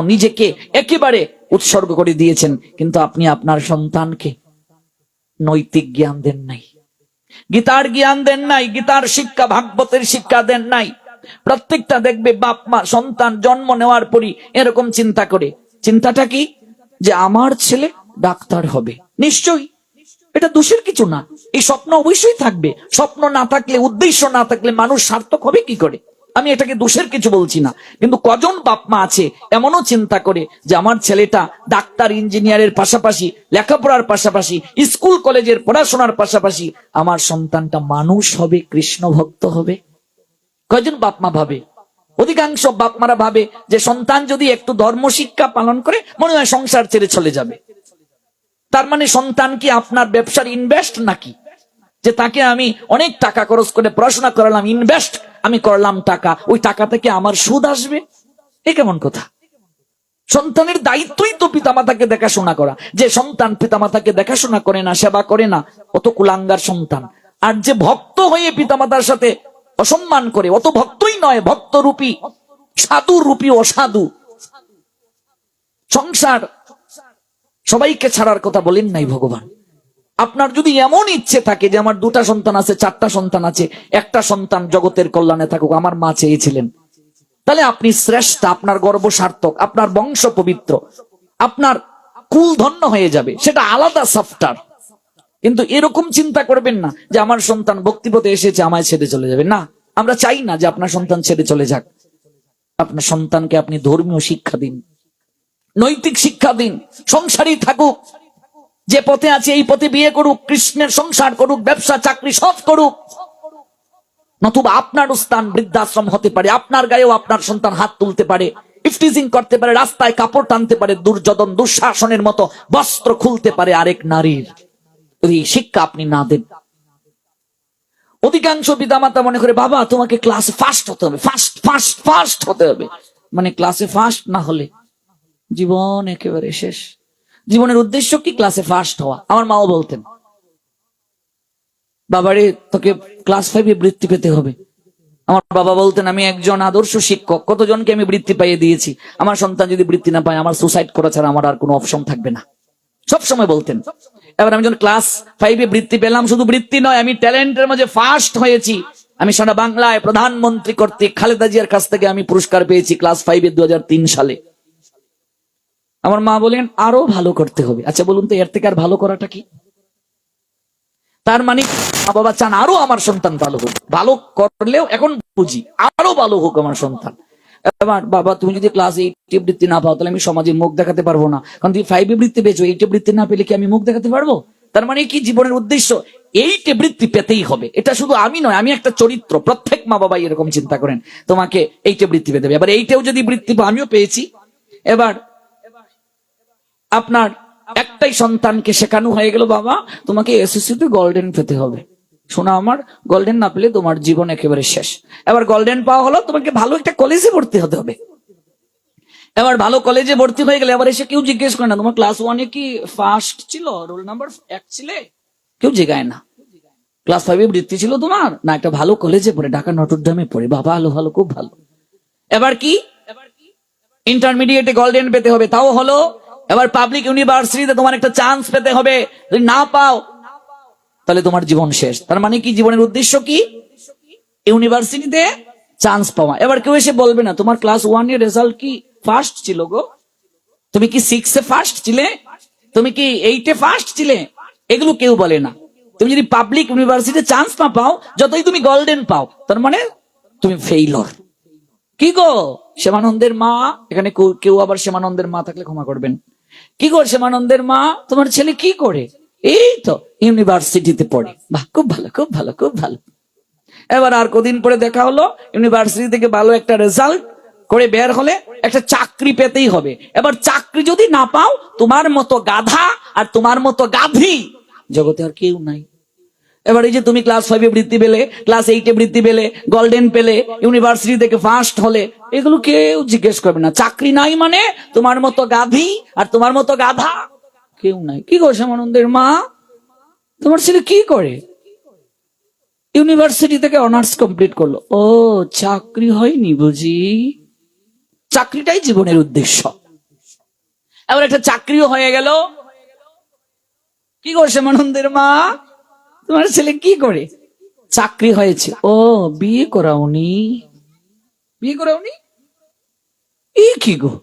নিজেকে একেবারে উৎসর্গ করে দিয়েছেন, কিন্তু আপনি আপনার সন্তানকে নৈতিক জ্ঞান দেন নাই। গীতার জ্ঞান দেন নাই, গীতার শিক্ষা, ভাগবতের শিক্ষা দেন নাই। প্রত্যেকটা দেখবে বাপ, মা, সন্তান জন্ম নেওয়ার পরই এরকম চিন্তা করে। চিন্তাটা কি? যে আমার ছেলে ডাক্তার হবে। নিশ্চয়ই। এটা দোষের কিছু না। এই স্বপ্ন অবশ্যই থাকবে। স্বপ্ন না থাকলে, উদ্দেশ্য না থাকলে মানুষ সার্থক হবে কি করে? আমি এটাকে দোষের কিছু বলছি না। কিন্তু কজন বাপ মা আছে এমনও চিন্তা করে যে আমার ছেলেটা ডাক্তার, ইঞ্জিনিয়ারের পাশাপাশি, লেখাপড়ার পাশাপাশি, স্কুল, কলেজের পড়াশোনার পাশাপাশি, আমার সন্তানটা মানুষ হবে, কৃষ্ণ ভক্ত হবে। কয়জন বাপ মা ভাবে? অধিকাংশ বাপ মারা ভাবে যে সন্তান যদি একটু ধর্ম শিক্ষা পালন করে, মনে হয় সংসার ছেড়ে চলে যাবে। তার মানে সন্তান কি আপনার ব্যবসার ইনভেস্ট নাকি? যে তাকে আমি অনেক টাকা খরচ করে পড়াশোনা করালাম ইনভেস্ট আমি করলাম টাকা, ওই টাকা থেকে আমার সুদ আসবে? এ কেমন কথা? সন্তানের দায়িত্বই তো পিতামাতাকে দেখাশোনা করা। যে সন্তান পিতামাতাকে দেখাশোনা করে না, সেবা করে না অত কুলাঙ্গার সন্তান। আর যে ভক্ত হয়ে পিতামাতার সাথে অসম্মান করে অত ভক্তই নয় ভক্ত রূপী সাধু রূপী অসাধু। সংসার সবাইকে ছাড়ার কথা বলেন নাই ভগবান। আপনার যদি এমন ইচ্ছে থাকে যে আমার দুটা সন্তান আছে, চারটা সন্তান আছে, একটা সন্তান জগতের কল্যাণে থাকুক, আমার মা চেয়েছিলেন। তাহলে আপনি শ্রেষ্ঠ, আপনার গর্ব সার্থক, আপনার বংশ পবিত্র, আপনার কুল ধন্য হয়ে যাবে, সেটা আলাদা সফটার কিন্তু এরকম চিন্তা করবেন না যে আমার সন্তান ভক্তিপথে এসেছে, আমায় ছেড়ে চলে যাবে। না, আমরা চাই না যে আপনার সন্তান ছেড়ে চলে যাক। আপনার সন্তানকে আপনি ধর্মীয় শিক্ষা দিন, নৈতিক শিক্ষা দিন, সংসারই থাকুক। যে পথে আছে, এই পথে বিয়ে করুক, কৃষ্ণের সংসার করুক, ব্যবসা, চাকরি, সব করুক। নতুবা আপনার স্থান বৃদ্ধাশ্রম হতে পারে, আপনার গায়েও আপনার সন্তান হাত তুলতে পারে ইফটিজিং করতে পারে, রাস্তায় কাপড় টানতে পারে, দুর্যোধন দুঃশাসনের মতো বস্ত্র খুলতে পারে আরেক নারীর। যদি শিক্ষা আপনি না দেন। অধিকাংশ পিতামাতা মনে করে, বাবা, তোমাকে ক্লাসে ফার্স্ট হতে হবে ফার্স্ট ফার্স্ট ফার্স্ট হতে হবে। মানে ক্লাসে ফার্স্ট না হলে জীবন একেবারে শেষ। জীবনের উদ্দেশ্য কি? ক্লাসে ফার্স্ট হওয়া। আমার মাও বলতেন, বাবারে, তোকে ক্লাস ফাইভে বৃত্তি পেতে হবে। আমার বাবা বলতেন, আমি একজন আদর্শ শিক্ষক, কতজনকে আমি বৃত্তি পাইয়ে দিয়েছি? আমার সন্তান যদি বৃত্তি না পায়, আমার সুসাইড করা ছাড়া আমার আর কোনো অপশন থাকবে না। সব সময় বলতেন। এবার আমি যখন ক্লাস ফাইভে বৃত্তি পেলাম, শুধু বৃত্তি নয়, আমি ট্যালেন্টের মাঝে ফার্স্ট হয়েছি। আমি সারা বাংলায় প্রধানমন্ত্রী কর্তৃক খালেদা জিয়ার কাছ থেকে আমি পুরস্কার পেয়েছি ক্লাস ফাইভে দু হাজার তিন সালে। আমার মা বলেন আরও ভালো করতে হবে। আচ্ছা বলুন তো, এর থেকে আর ভালো করাটা কি? তার মানে মা বাবা চান আরও আমার সন্তান ভালো হোক। ভালো করলেও এখন বুঝি, আরও ভালো হোক আমার সন্তান। এবার, বাবা, তুমি যদি ক্লাস এইটে বৃত্তি না পাও, তাহলে আমি সমাজে মুখ দেখাতে পারব না। কারণ তুমি ফাইভে বৃত্তি পেয়েছ এইটে বৃত্তি না পেলে কি আমি মুখ দেখাতে পারব? তার মানে কি? জীবনের উদ্দেশ্য এইটে বৃত্তি পেতেই হবে। এটা শুধু আমি নয়, আমি একটা চরিত্র, প্রত্যেক মা বাবা এরকম চিন্তা করেন। তোমাকে এইটে বৃত্তি পেতে হবে। এবার এইটেও যদি বৃত্তি আমিও পেয়েছি। এবার আপনার একটাই সন্তানকে শেখানো হয়ে গেল, বাবা, তোমাকে এসএসসি তে গোল্ডেন পেতে হবে। শোনা আমার গোল্ডেন না পেলে তোমার জীবন একেবারে শেষ। এবার গোল্ডেন পাওয়া হলো, তোমাকে ভালো একটা কলেজে ভর্তি হতে হবে। এবার ভালো কলেজে ভর্তি হয়ে গেলে, এবার এসে কেউ জিজ্ঞেস করে না, তোমার ক্লাস ওয়ানে কি ফার্স্ট ছিল? রোল নাম্বার এক ছিলে? কেউ জিগায় না। ক্লাস ফাইভে বৃত্তি ছিল তোমার? না, একটা ভালো কলেজে পড়ে, ঢাকা, নটরডামে পড়ে। বাবা ভালো ভালো, খুব ভালো। এবার কি? ইন্টারমিডিয়েটে গোল্ডেন পেতে হবে, তাও হলো এবার পাবলিক ইউনিভার্সিটিতে তোমার একটা চান্স পেতে হবে। যদি না পাও, তাহলে তোমার জীবন শেষ। তার মানে কি? জীবনের উদ্দেশ্য কি? ইউনিভার্সিটিতে চান্স পাওয়া। এবার কেউ এসে বলবে না, তোমার ক্লাস ওয়ানের রেজাল্ট কি ফার্স্ট ছিল গো? তুমি কি সিক্স এ ফার্স্ট ছিলে? তুমি কি এইটে ফার্স্ট ছিলে? এগুলো কেউ বলে না। তুমি যদি পাবলিক ইউনিভার্সিটিতে চান্স না পাও, যতই তুমি গোল্ডেন পাও, তার মানে তুমি ফেইলর কি গো? শ্যামানন্দের মা, এখানে কেউ- আবার শ্যামানন্দের মা থাকলে ক্ষমা করবেন। কি করছে শ্যামানন্দের মা? তোমার ছেলে কি করে? এই তো, ইউনিভার্সিটিতে পড়ে। বাহ, খুব ভালো খুব ভালো খুব ভালো। এবার আর কদিন পরে দেখা হলো, ইউনিভার্সিটি থেকে ভালো একটা রেজাল্ট করে বের হলে একটা চাকরি পেতেই হবে। এবার চাকরি যদি না পাও, তোমার মতো গাধা আর তোমার মতো গাধি জগতে আর কেউ নাই। এবার এই যে তুমি ক্লাস ফাইভে বৃত্তি পেলে ক্লাস এইটে বৃত্তি পেলে গোল্ডেন পেলে ইউনিভার্সিটি থেকে ফার্স্ট হলে, এগুলো কেউ জিজ্ঞেস করবে না। চাকরি নাই মানে তোমার মতো গাধি আর তোমার মতো গাধা কেউ নাই। কি গো শ্যামানন্দের মা? তোমার ছেলে কি করে? ইউনিভার্সিটি থেকে অনার্স কমপ্লিট করল। ও, চাকরি হয়নি বুঝি? চাকরিটাই জীবনের উদ্দেশ্য। এবার একটা চাকরিও হয়ে গেল। কি করছে মানন্দের মা? তোমার ছেলে কি করে? চাকরি হয়েছে। ও, বিয়ে করাওনি। বিয়ে করাওনি? এ কি গো?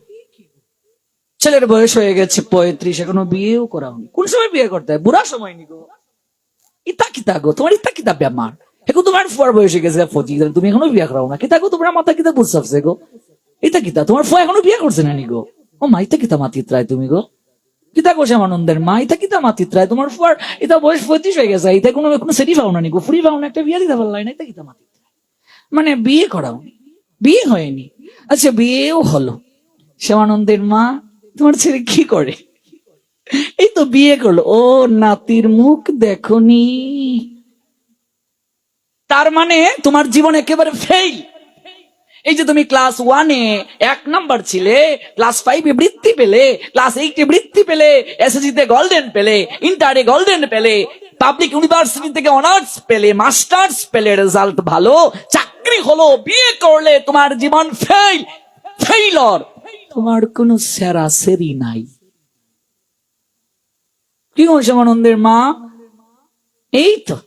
ছেলের বয়স হয়ে গেছে পঁয়ত্রিশ, এখনও বিয়েও করাওনি। কোন সময় বিয়ে করতে হয়? বুড়া সময় নি গো। ইতা কিতা গো? তোমার ইতা কিতা ব্যামার এখন তোমার ফুয়ার বয়স হয়ে গেছে পঁচিশ তুমি এখনও বিয়ে করাও না। কিতা গো তোমার? মাথা কিতা বুঝছে গো? ইতা কিতা? তোমার ফুয়া এখনও বিয়ে করছে না নি গো? ও মা, ইতা কিতা মাতিত্রায় তুমি গো? কিতা করছে আনন্দের মা, ইতা কিতা মাতিত্রায়, তোমার ফুয়ার এটা বয়স পঁয়ত্রিশ হয়ে গেছে, ইতা কোনো কোনো সেটি পাও না নি গো, ফুরি পাও না একটা বিয়ে দিতে পারলাই না, ইতা কিতা মাতিত্রায়। মানে বিয়ে করাওনি, বিয়ে হয়নি। আচ্ছা বিয়েও হলো। শ্যামানন্দের মা, তোমার ছেলে কি করে? এই তো বিয়ে করল। ও নাতির মুখ দেখনি। তার মানে তোমার জীবন একেবারে ফেল এই যে তুমি ক্লাস ওয়ানে এক নাম্বার ছিলে ক্লাস ফাইভে বৃত্তি পেলে ক্লাস এইটে বৃত্তি পেলে এসএসসি তে গোল্ডেন পেলে ইন্টারে গোল্ডেন পেলে পাবলিক ইউনিভার্সিটি থেকে অনার্স পেলে মাস্টার্স পেলে রেজাল্ট ভালো, চাকরি হলো, বিয়ে করলে তোমার জীবন ফেল ফেইলর তোমার কোনো সেরাসেরি নাই। কি আনন্দের মা? এই তো,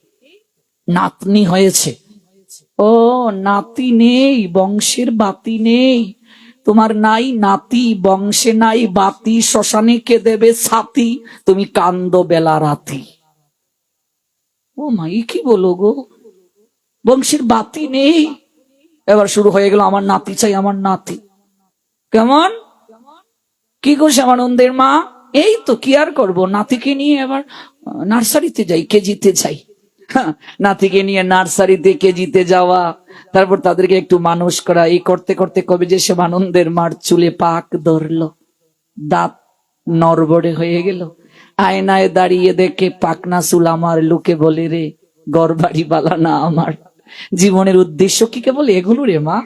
নাতনি হয়েছে। ও নাতি নেই, বংশের বাতি নেই। তোমার নাই নাতি, বংশে নাই বাতি, শ্মশানে কে দেবে ছাতি? তুমি কান্দ বেলা রাতি। ও মাই কি বলো গো? বংশের বাতি নেই। এবার শুরু হয়ে গেল, আমার নাতি চাই, আমার নাতি। কেমন? কি করছে আমার মা? এই তো, কি আর করব? নাতিকে নিয়ে এবার নার্সারিতে যাই, কেজিতে যাই। নাতিকে নিয়ে নার্সারিতে কেজিতে যাওয়া, তারপর তাদেরকে একটু মানুষ করা, এই করতে করতে কবে যে সে আনন্দের মার চুলে পাক ধরল, দাঁত নরবড়ে হয়ে গেল। আয়নায় দাঁড়িয়ে দেখে পাকনা চুল আমার, লোকে বলে রে গড়বাড়ি বালা না আমার। জীবনের উদ্দেশ্য কি কেবল এগুলো রে মা?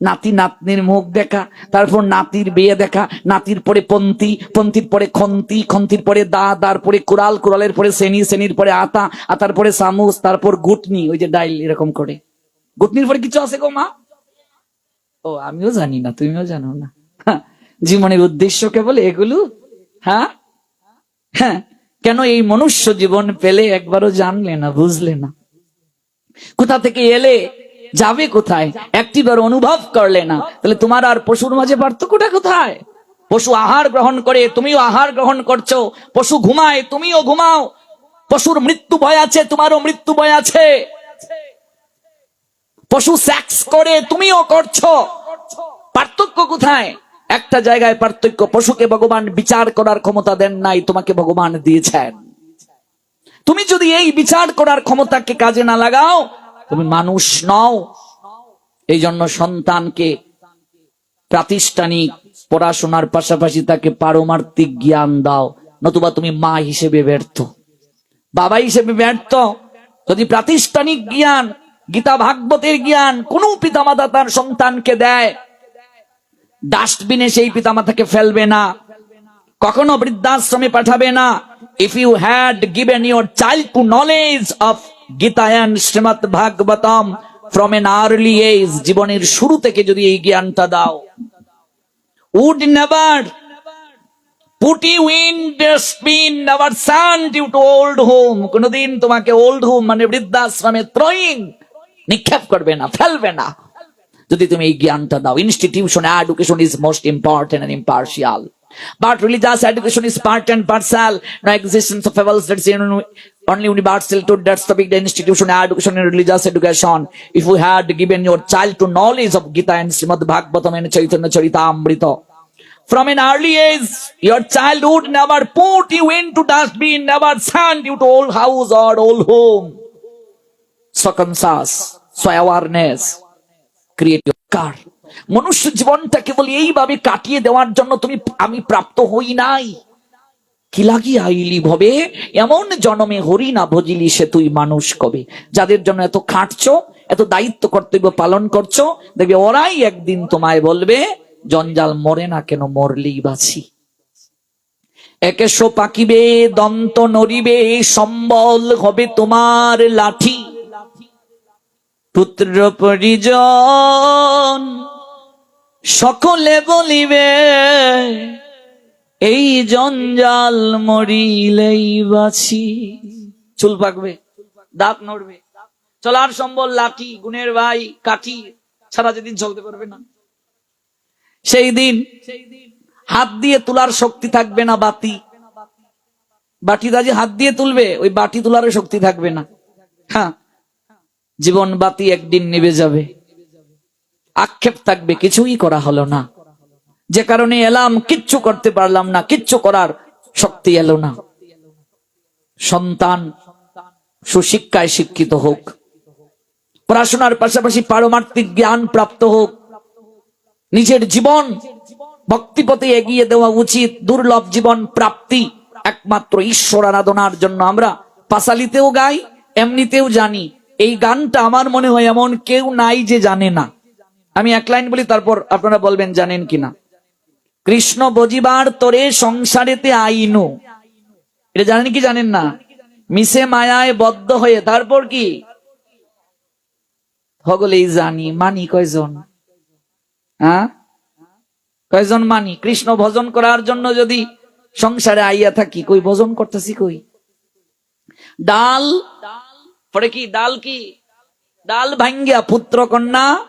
নাতি নাতনির মুখ দেখা তারপর নাতির বিয়ে দেখা নাতির পরে পন্থী পন্থীর পরে খন্তি খন্তির পরে দা দার পরে কুড়াল কুড়ালের পরে শ্রেণি শ্রেণির পরে আতা আতার পরে চামচ তারপর গুটনি ওই যে ডাইল এরকম করে। গুটনির পরে কিছু আছে গো মা? ও আমিও জানি না তুমিও জানো না। হ্যাঁ, জীবনের উদ্দেশ্য কেবল এগুলো? হ্যাঁ? হ্যাঁ কেন এই মনুষ্য জীবন পেলে একবারও জানলে না বুঝলে না? কোথা থেকে এলে যাবে কোথায়? একটিবার অনুভব করলে না। তাহলে তোমার আর পশুর মাঝে পার্থক্যটা কোথায়? পশু আহার গ্রহণ করে, তুমিও আহার গ্রহণ করছ। পশু ঘুমায়, তুমিও ঘুমাও। পশুর মৃত্যু ভয় আছে, তোমারও মৃত্যু ভয় আছে। পশু সেক্স করে, তুমিও করছ। পার্থক্য কোথায়? একটা জায়গায় পার্থক্য, পশুকে ভগবান বিচার করার ক্ষমতা দেন নাই, তোমাকে ভগবান দিয়েছেন। তুমি যদি এই বিচার করার ক্ষমতাকে কাজে না লাগাও তুমি মানুষ নও। এই জন্য সন্তানকে প্রাতিষ্ঠানিক পড়াশোনার পাশাপাশি তাকে পারমার্থিক জ্ঞান দাও, নতুবা তুমি মা হিসেবে ব্যর্থ। বাবা হিসেবে ব্যর্থ। যদি প্রাতিষ্ঠানিক জ্ঞান, গীতা ভাগবতের জ্ঞান কোন পিতামাতা তার সন্তানকে দেয়, ডাস্টবিনে সেই পিতামাতাকে ফেলবে না, কখনো বৃদ্ধাশ্রমে পাঠাবে না। If you had given your child to knowledge of Gita and Shrimad Bhagavatam from an early age জীবনের শুরু থেকে যদি এই জ্ঞানটা দাও। Would never put you in dustbin never send you to old home কোনদিন তোমাকে ওল্ড হোম মানে বৃদ্ধাশ্রমে থ্রোয়িং নিক্ষেপ করবে না, ফেলবে না। যদি তুমি এই জ্ঞানটা দাও institution education is most important and impartial But religious education is part and parcel. No existence of that's in only universal to that's the big institution education and religious education. If we had given your child to knowledge of Gita and Srimad Bhagavatam and Chaitanya Charitamrita. From an early age, your child would never put you into dustbin, never send you to old house or old home. So conscious, so awareness, create কার মনুষ্য জীবনটা কেবল এইভাবে কাটিয়ে দেওয়ার জন্য তুমি আমি প্রাপ্ত হই নাই কি লাগি আইলি ভবে? এমন জনমে হরি না ভজিলি সে তুই মানুষ কবে? যাদের জন্য এত খাটছো, এত দায়িত্ব কর্তব্য পালন করছ, দেখবে ওরাই একদিন তোমায় বলবে, জঞ্জাল মরে না কেন মরলেই বাছি একেশো পাকিবে, দন্ত নড়িবে, সম্বল হবে তোমার লাঠি। পুত্র পরিজন, সকলে বলিবে এই জঞ্জাল মরিলেই বাছি চুল পাকবে, দাঁত নড়বে। চলার সম্বল লাঠি, গুণের ভাই, কাঠি ছাড়া যেদিন চলতে পারবে না। সেই দিন হাত দিয়ে তোলার শক্তি থাকবে না বাতি। বাটি দাজি হাত দিয়ে তুলবে, ওই বাটি তোলারও শক্তি থাকবে না। হ্যাঁ জীবন বাতি একদিন নিভে যাবে। আক্ষেপ থাকবে, কিছুই করা হলো না। যে কারণে এলাম, কিচ্ছু করতে পারলাম না, কিচ্ছু করার শক্তি এলো না। সন্তান সুশিক্ষায় শিক্ষিত হোক, পড়াশোনার পাশাপাশি পারমার্থিক জ্ঞান প্রাপ্ত হোক, নিজের জীবন ভক্তিপথে এগিয়ে দেওয়া উচিত, দুর্লভ জীবন প্রাপ্তি একমাত্র ঈশ্বর আরাধনার জন্য। আমরা পাশালিতেও গাই, এমনিতেও জানি, এই গানটা আমার মনে হয় এমন কেউ নাই যে জানে না। আমি এক লাইন বলি, তারপর আপনারা বলবেন জানেন কিনা। কৃষ্ণ বজিবার তোরে সংসারেতে আইনু। এটা জানেন কি জানেন না? মিশে মায়ায় বদ্ধ হয়ে, তারপর কি? হগলেই জানি, মানি কয়জন? হ্যাঁ? কয়জন মানি? কৃষ্ণ ভজন করার জন্য যদি সংসারে আইয়া থাকি, কই ভজন করতেছি কই? ডাল, পরে কি, ডাল কি? ডাল ভাঙ্গিয়া পুত্র কন্যা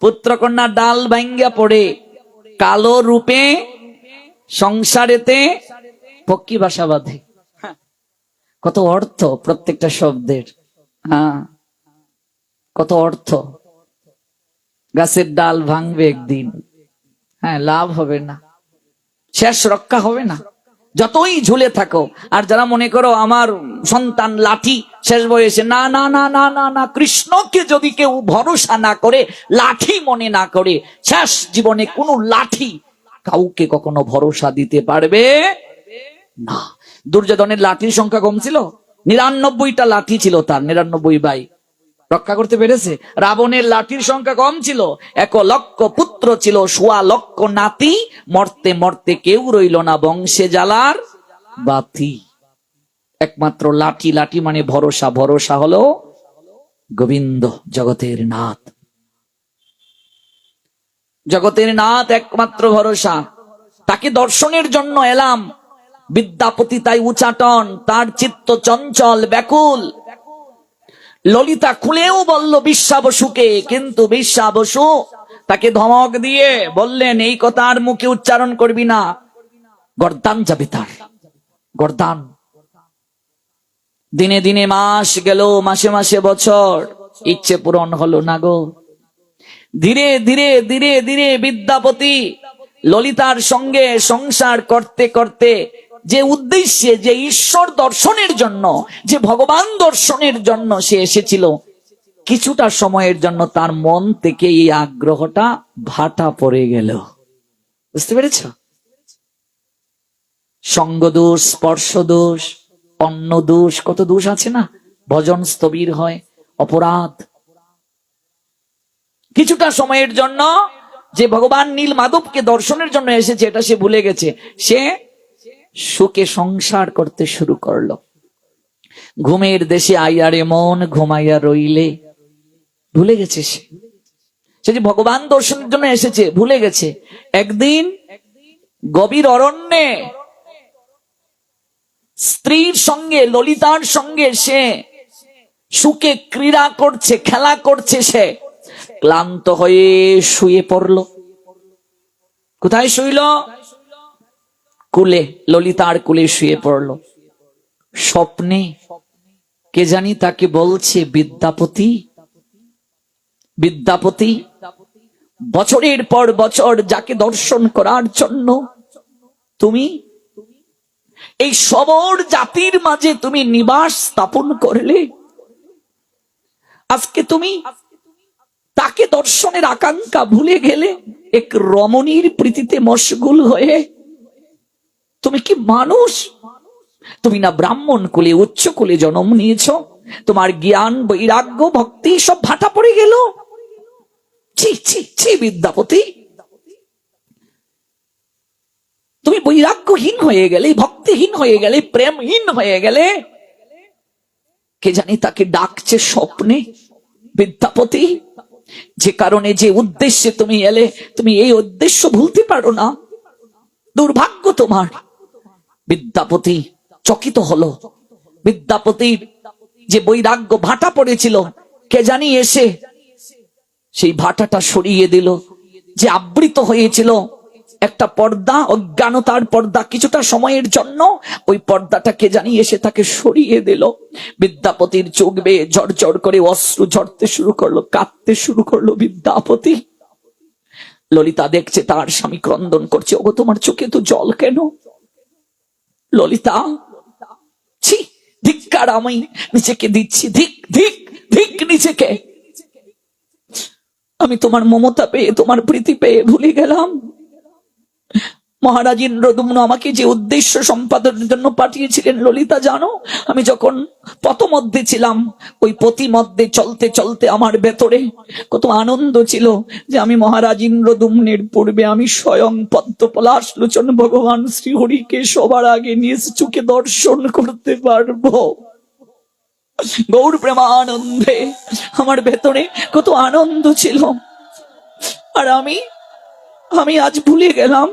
পুত্র কন্যা ডাল ভাঙ্গিয়া পড়ে। কালো রূপে সংসারেতে পক্ষী বাসা বাঁধে। কত অর্থ প্রত্যেকটা শব্দের। হ্যাঁ কত অর্থ। গাছের ডাল ভাঙবে একদিন। হ্যাঁ লাভ হবে না। শেষ রক্ষা হবে না। যতই ঝুলে থাকো, আর যারা মনে করো আমার সন্তান লাঠি শেষ বয়সে, না না না না না না, কৃষ্ণকে যদি কেউ ভরসা না করে, লাঠি মনে না করে, শেষ জীবনে কোনো লাঠি কাউকে কখনো ভরসা দিতে পারবে না। দুর্যোধনের লাঠির সংখ্যা কম ছিল? নিরানব্বইটা লাঠি ছিল তার, নিরানব্বই বাই। রক্ষা করতে পেরেছে? রাবণের লাঠির সংখ্যা কম ছিল। এক লক্ষ পুত্র ছিল, সোয়া লক্ষ নাতি। মরতে মরতে কেউ রইল না বংশে জ্বালার বাতি। একমাত্র লাঠি লাঠি মানে ভরসা। ভরসা হলো গোবিন্দ, জগতের নাথ। জগতের নাথ একমাত্র ভরসা। তাকে দর্শনের জন্য এলাম। বিদ্যাপতি তাই উচাটন, তার চিত্ত চঞ্চল, ব্যাকুল। ললিতা খুলেও বলল বিশ্বা বসুকে কিন্তু বিশ্বা বসু তাকে ধমক দিয়ে বললেন, এই কথা আর মুখে উচ্চারণ করবি না। গর্দান যাবে তার। গর্দান। দিনে দিনে মাস গেল, মাসে মাসে বছর। ইচ্ছে পূরণ হলো না গো। ধীরে ধীরে ধীরে ধীরে বিদ্যাপতি ললিতার সঙ্গে সংসার করতে করতে যে উদ্দেশ্যে, যে ঈশ্বর দর্শনের জন্য, যে ভগবান দর্শনের জন্য সে এসেছিল, কিছুটা সময়ের জন্য তার মন থেকে এই আগ্রহটা ভাটা পড়ে গেল। বুঝতে পেরেছ? সঙ্গ দোষ স্পর্শ দোষ অন্য দোষ কত দোষ আছে না? ভজন স্থবির হয়, অপরাধ। কিছুটা সময়ের জন্য যে ভগবান নীল মাধবকে দর্শনের জন্য এসেছে, এটা সে ভুলে গেছে। সে সুখে সংসার করতে শুরু করল। ঘুমের দেশে আইয়ারে মন ঘুমাইয়া রইলে। ভুলে গেছে সে। সে যে ভগবান দর্শনের জন্য এসেছে, ভুলে গেছে। একদিন গভীর অরণ্যে স্ত্রীর সঙ্গে, ললিতার সঙ্গে সে সুখে ক্রীড়া করছে, খেলা করছে সে। ক্লান্ত হয়ে শুয়ে পড়ল। কোথায় শুইল? কুলে, ললিতার কুলে শুয়ে পড়ল। স্বপ্নে কে জানি তাকে বলছে, বিদ্যাপতি বিদ্যাপতি, বছরের পর বছর যাকে দর্শন করার জন্য তুমি, এই সবর জাতির মাঝে তুমি নিবাস স্থাপন করলে। আজকে তুমি তাকে দর্শনের আকাঙ্ক্ষা ভুলে গেলে এক রমণীর প্রীতিতে মশগুল হয়ে তুমি কি মানুষ? তুমি না ব্রাহ্মণ কুলে, উচ্চ কুলে জন্ম নিয়েছ? তোমার জ্ঞান, বৈরাগ্য, ভক্তি সব ভাটা পড়ে গেল? ছি ছি ছি, বিদ্যাপতি। তুমি বৈরাগ্যহীন হয়ে গেলে, ভক্তিহীন হয়ে গেলে, প্রেমহীন হয়ে গেলে, কে জানি তাকে ডাকছে স্বপ্নে? বিদ্যাপতি, যে কারণে, যে উদ্দেশ্যে তুমি এলে, তুমি এই উদ্দেশ্য ভুলতে পারো না। দুর্ভাগ্য তোমার। বিদ্যাপতি চকিত হলো। বিদ্যাপতি যে বৈরাগ্য ভাটা পড়েছিল, কে জানি এসে সেই ভাটাটা সরিয়ে দিল, যে আবৃত হয়েছিল একটা পর্দা অজ্ঞানতার পর্দা। কিছুটা সময়ের জন্য ওই পর্দাটা কে জানি এসে তাকে সরিয়ে দিল। বিদ্যাপতির চোখ বেয়ে ঝরঝর করে অস্ত্র ঝরতে শুরু করল, কাঁদতে শুরু করল বিদ্যাপতি। ললিতা দেখছে তার স্বামী ক্রন্দন করছে, ওগো, তোমার চোখে তো জল কেন? ললিতা, ছি ধিক্কার আমি নিজেকে দিচ্ছি, ধিক ধিক ধিক নিজেকে। আমি তোমার মমতা পেয়ে, তোমার প্রীতি পেয়ে ভুলে গেলাম। মহারাজ ইন্দ্রদুম্ন আমাকে যে উদ্দেশ্য সম্পাদনের জন্য পাঠিয়েছিলেন, ললিতা, জানো? আমি যখন পথমধ্যে ছিলাম, ওই পথিমধ্যে চলতে চলতে আমার ভেতরে কত আনন্দ ছিল যে আমি মহারাজ ইন্দ্রদুম্নের পূর্বে আমি স্বয়ং পদ্মপলাশ লোচন ভগবান শ্রীহরিকে সবার আগে নিয়ে চুকে দর্শন করতে পারব। গৌর প্রেমানন্দে আমার ভেতরে কত আনন্দ ছিল। আর আমি আমি আজ ভুলে গেলাম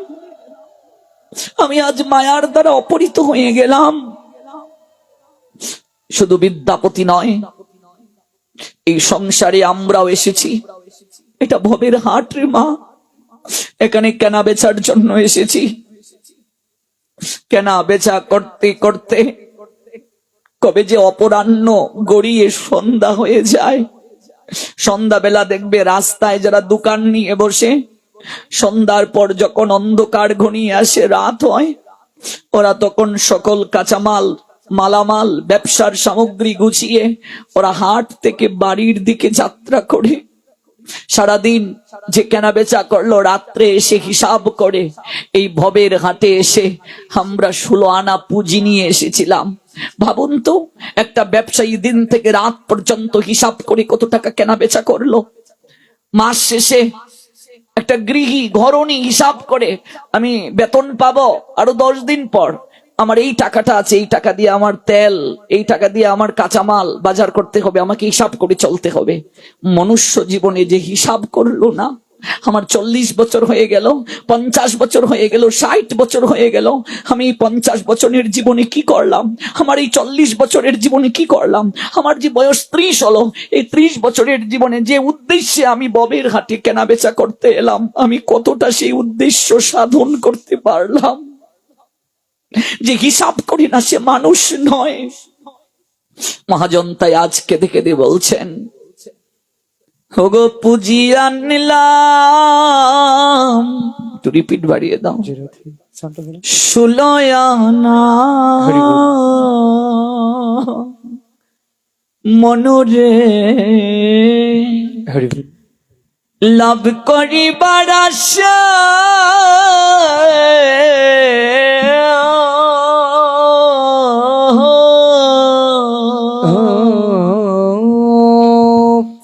আমি আজ মায়ার দ্বারা অপহৃত হয়ে গেলাম। শুধু বিদ্যাপতি নয়, এই সংসারে আমরাও এসেছি। এটা ভবের হাট রে মা। এখানে কেনা বেচার জন্য এসেছি। কেনা বেচা করতে করতে কবে যে অপরাহ্ন গড়িয়ে সন্ধ্যা হয়ে যায়। সন্ধ্যাবেলা দেখবে রাস্তায় যারা দোকান নিয়ে বসে সন্ধ্যার পর যখন অন্ধকার ঘনিয়ে আসে, রাত হয়, ওরা তখন সকল কাঁচামাল, মালামাল, ব্যবসার সামগ্রী গুছিয়ে ওরা হাট থেকে বাড়ির দিকে যাত্রা করে। সারাদিন যে কেনা বেচা করল, রাত্রে এসে হিসাব করে। এই ভবের হাটে এসে আমরা ষোলো আনা পুঁজি নিয়ে এসেছিলাম। ভাবুন তো, একটা ব্যবসায়ী দিন থেকে রাত পর্যন্ত হিসাব করে কত টাকা কেনা বেচা করল। মাস শেষে একটা গৃহী ঘরণী হিসাব করে আমি বেতন পাবো আরও দশ দিন পর। আমার এই টাকাটা আছে, এই টাকা দিয়ে আমার তেল, এই টাকা দিয়ে আমার কাঁচামাল বাজার করতে হবে, আমাকে হিসাব করে চলতে হবে। মনুষ্য জীবনে যে হিসাব করল না আমার চল্লিশ বছর হয়ে গেল, পঞ্চাশ বছর হয়ে গেল, ষাট বছর হয়ে গেল, আমি পঞ্চাশ বছরের জীবনে কি করলাম? আমার এই চল্লিশ বছরের জীবনে কি করলাম? আমার যে বয়স ত্রিশ হলো, এই ত্রিশ বছরের জীবনে যে উদ্দেশ্যে আমি ববের হাটে কেনা বেচা করতে এলাম, আমি কতটা সেই উদ্দেশ্য সাধন করতে পারলাম? যে হিসাব করি না সে মানুষ নয়। মহাজন তাই আজ কেঁদে কেঁদে বলছেন হোগো পুজি আনলাম। একটু রিপিট বাড়িয়ে দাও। সুলয়ানা মনরে. লাভ করিবার আশা।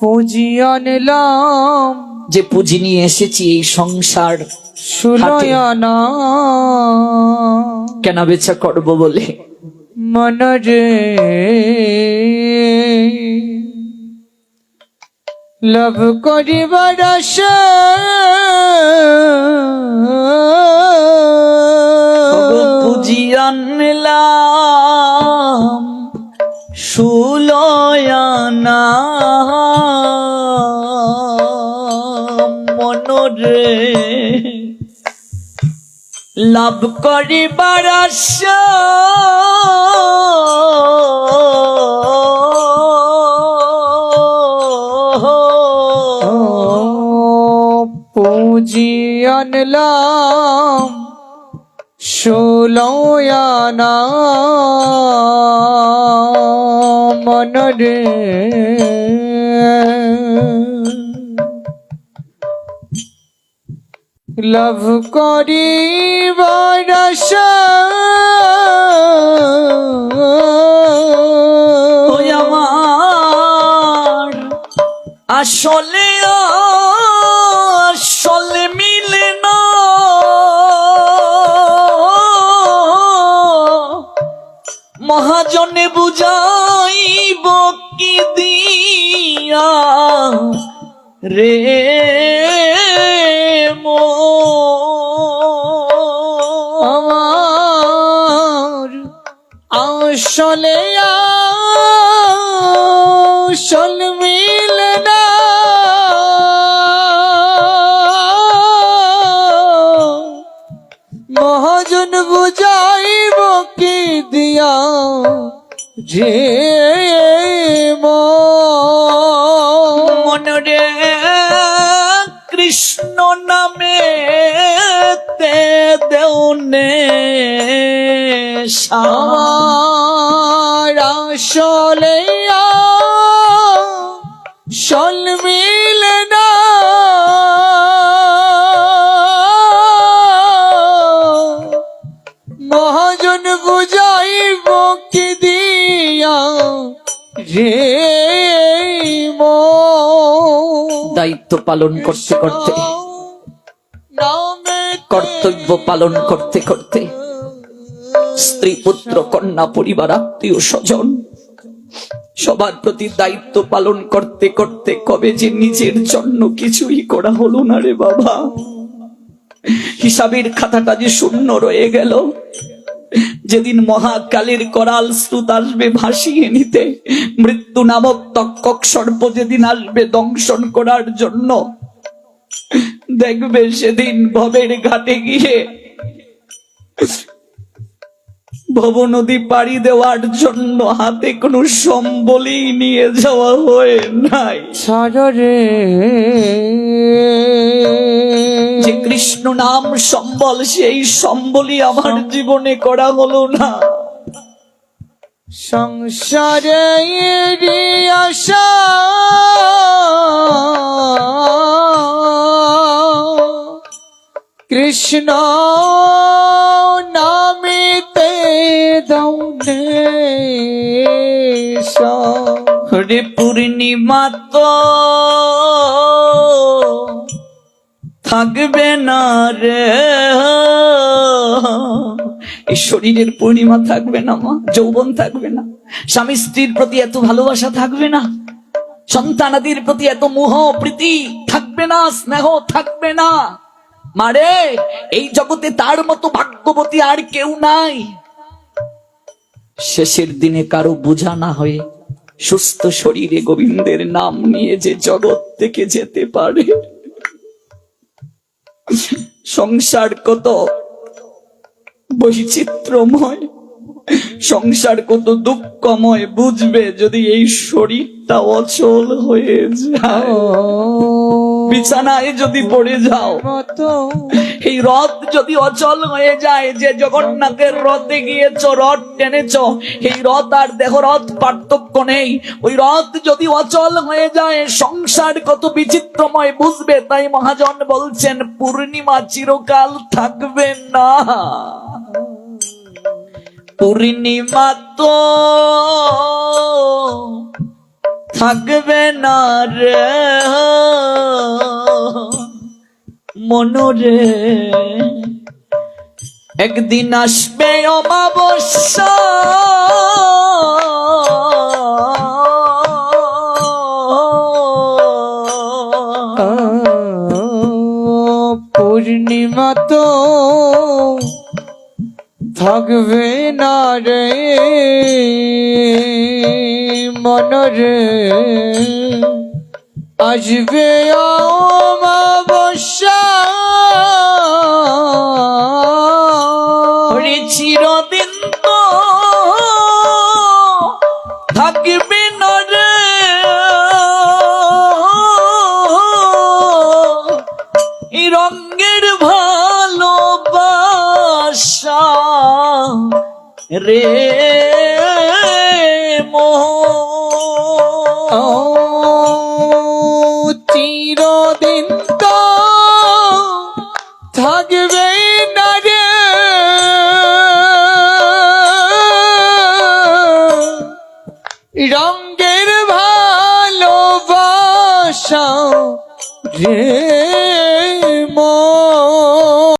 পুঁজি আনলাম যে পুঁজি নিয়ে এসেছি এই সংসার কেনা বেচা করব বলে? মনরে লভ করিবার আশা। পুঁজি আনলাম সুলয়ানা। মনরে লাভ করিবার আশা। পুঁজি আনলাম ষোলয়ানা মনরে লভ করি বরসা আসলে আসলে মিলে না। মহাজনে কি মাইয়া রে মো আমার আসলে আসল মিলে না। মহাজন বুঝাইব কি দিয়া যে নামে তে দেউনে আমার আসলে আসল মিলে মহাজন বুঝাইব কি দিয়া রে দায়িত্ব পালন করতে করতে কর্তব্য পালন করতে করতে স্ত্রী, পুত্র, কন্যা, পরিবার, আত্মীয়, স্বজন সবার প্রতি দায়িত্ব পালন করতে করতে কবে যে নিজের জন্য কিছুই করা হলো না রে বাবা। হিসাবের খাতাটা যে শূন্য রয়ে গেল। যেদিন মহাকালের করাল স্রোত আসবে ভাসিয়ে নিতে, মৃত্যু নামক তক্ষক সর্প যেদিন আসবে দংশন করার জন্য দেখবে সেদিন ভবের ঘাটে গিয়ে ভব নদী পাড়ি দেওয়ার জন্য হাতে কোনো সম্বলই নিয়ে যাওয়া হয়ে নাই। সারে যে কৃষ্ণ নাম সম্বল সেই সম্বলই আমার জীবনে করা হলো না। সংসারে আশা কৃষ্ণ নামিতে দৌনে হরে পূর্ণিমা তো থাকবে না রে। এই শরীরের পূর্ণিমা থাকবে না মা, যৌবন থাকবে না। স্বামী স্ত্রীর প্রতি এত ভালোবাসা থাকবে না। সন্তানাদির প্রতি এত মোহ প্রীতি থাকবে না, স্নেহ থাকবে না। মারে, এই জগতে তার মতো ভাগ্যবতী আর কেউ নাই। শেষের দিনে কারও বোঝা না হয়ে সুস্থ শরীরে গোবিন্দের নাম নিয়ে যে জগৎ থেকে যেতে পারে। সংসার কত বৈচিত্র্যময়, সংসার কত দুঃখময়, বুঝবে যদি এই শরীরটা অচল হয়ে যায়। বিছানায় যদি পড়ে যাও এই রথ যদি অচল হয়ে যায় যে জগন্নাথের রথে গিয়েছ রথ টেনেছ এই রথ আর দেহ রথ পার্থক্য নেই। ওই রথ যদি অচল হয়ে যায় সংসার কত বিচিত্রময় বুঝবে তাই মহাজন বলছেন পূর্ণিমা চিরকাল থাকবে না। পূর্ণিমা তো থাকবে না রে মনরে একদিন আসবে অমাবস্যা। পূর্ণিমা তো থাকবে না রে। মনরে। আসবে অমাবস্যা। চিরদিন তো থাকবে না রে। এই রঙের ভালোবাসা রে।